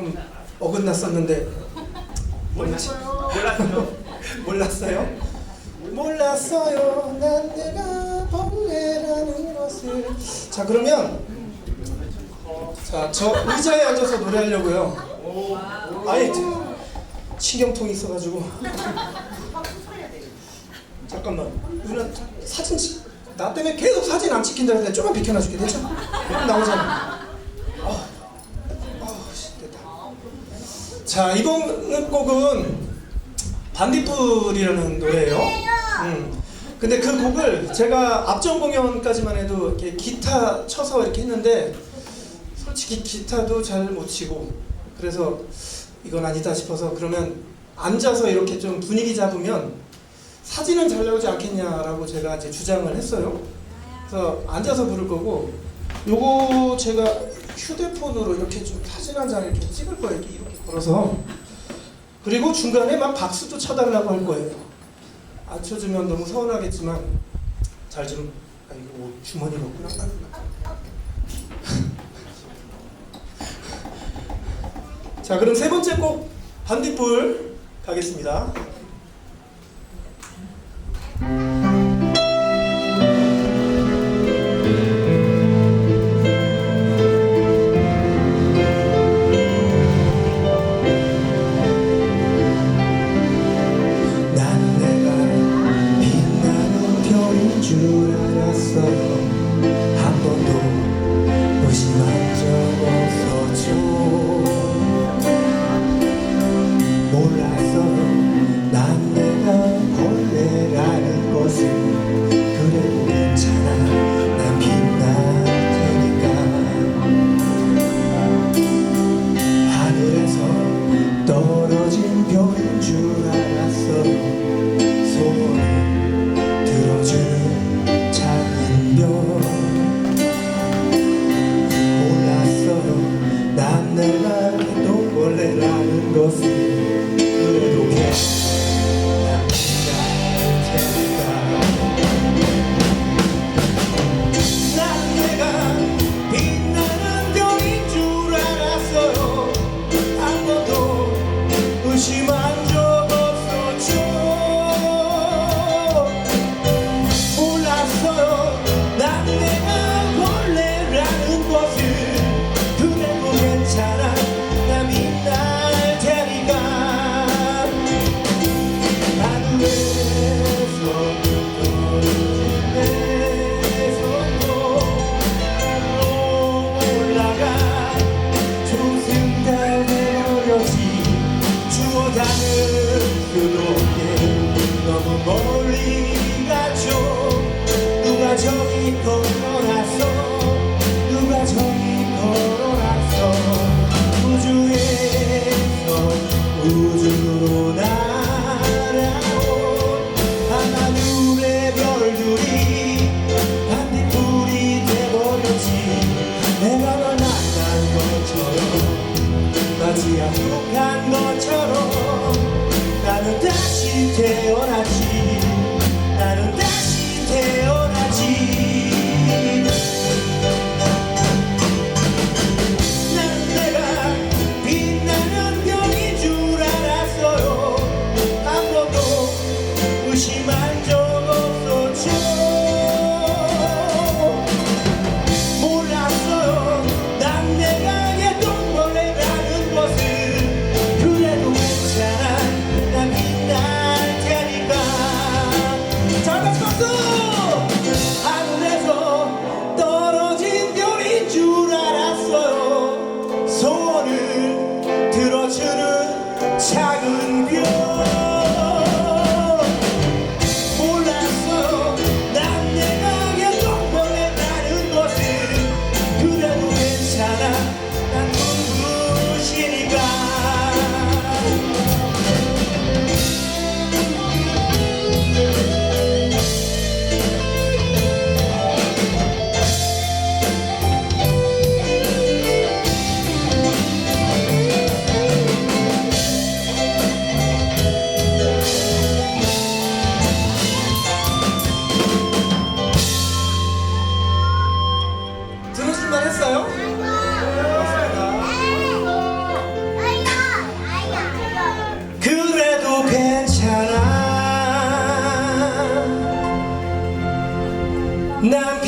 조금 어긋났었는데 몰랐어요. 몰랐어요. 몰랐어요? 난 내가 벌레라는 것을. 자 그러면 자 저 의자에 앉아서 노래하려고요. 아니 저, 신경통이 있어가지고 잠깐만 누나 사진 찍. 나 때문에 계속 사진 안 찍힌다 그랬는데 좀만 비켜놔 줄게 됐죠? 나오잖아. 아, 아, 씨, 됐다. 자 이번 곡은 반딧불이라는 노래예요. 음. 근데 그 곡을 제가 앞전 공연까지만 해도 이렇게 기타 쳐서 이렇게 했는데 솔직히 기타도 잘 못 치고 그래서 이건 아니다 싶어서 그러면 앉아서 이렇게 좀 분위기 잡으면 사진은 잘 나오지 않겠냐라고 제가 이제 주장을 했어요. 그래서 앉아서 부를 거고 요거 제가 휴대폰으로 이렇게 좀 사진 한 장 이렇게 찍을 거예요. 이렇게, 이렇게 걸어서 그리고 중간에 막 박수도 쳐달라고 할 거예요. 안 쳐주면 너무 서운하겠지만 잘 좀 아이고 주머니가 없구나. 자 그럼 세 번째 곡 반딧불 가겠습니다. sun. 담을 수도 없게 너무 멀 약속한 것처럼 나는 다시 태 괜찮아. 난